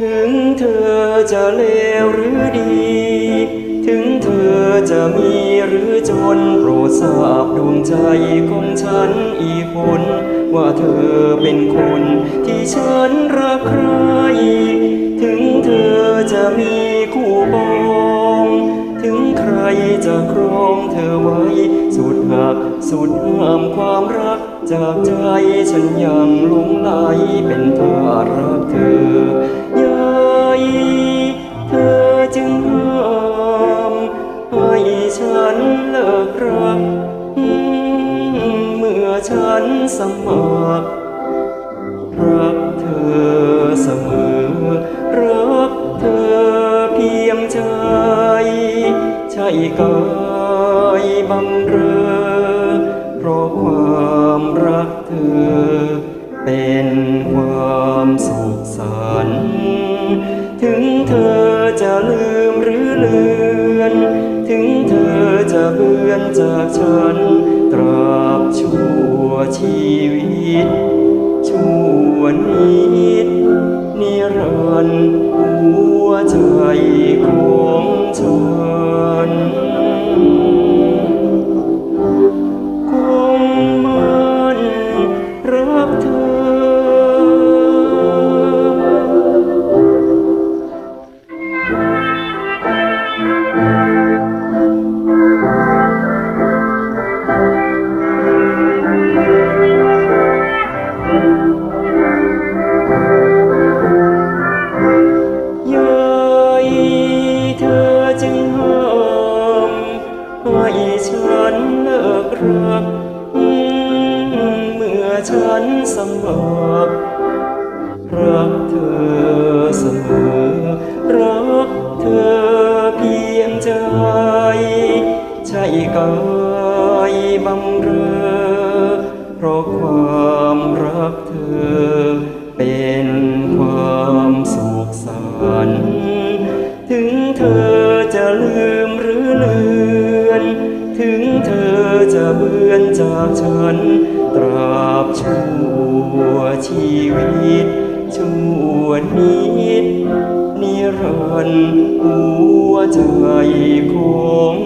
ถึงเธอจะเลวหรือดี ถึงเธอจะมีหรือจนโปรดทราบดวงใจของฉันอีกคน ว่าเธอเป็นคนที่ฉันรักใคร ถึงเธอจะมีคู่ปอง ถึงใครจะครองเธอไว้ สุดหักสุดห้ามความรัก จากใจฉันยังหลงไหลเป็นทาสรักเธอ ฉันเลิกรัก เมื่อฉันสมัครรักเธอเสมอ รักเธอเพียงใจ ใช่กายบังเรอ เพราะความรักเธอ เป็นความสุขสัน ถึงเธอจะลืมหรือลือนถึงเธอ จะเบือนจากฉัน ตราบชั่วชีวิต ชั่วนิดนิรันดร์หัวใจ เมื่อฉันสมัครรักเธอเสมอ รักเธอเพียงใจ ใช่กายบังเรอ เพราะความรักเธอ เป็นความสุขสันถึงเธอ บือนจากฉัน ตราบชั่วชีวิต ชั่วนิดนิรันดร์หัวใจของ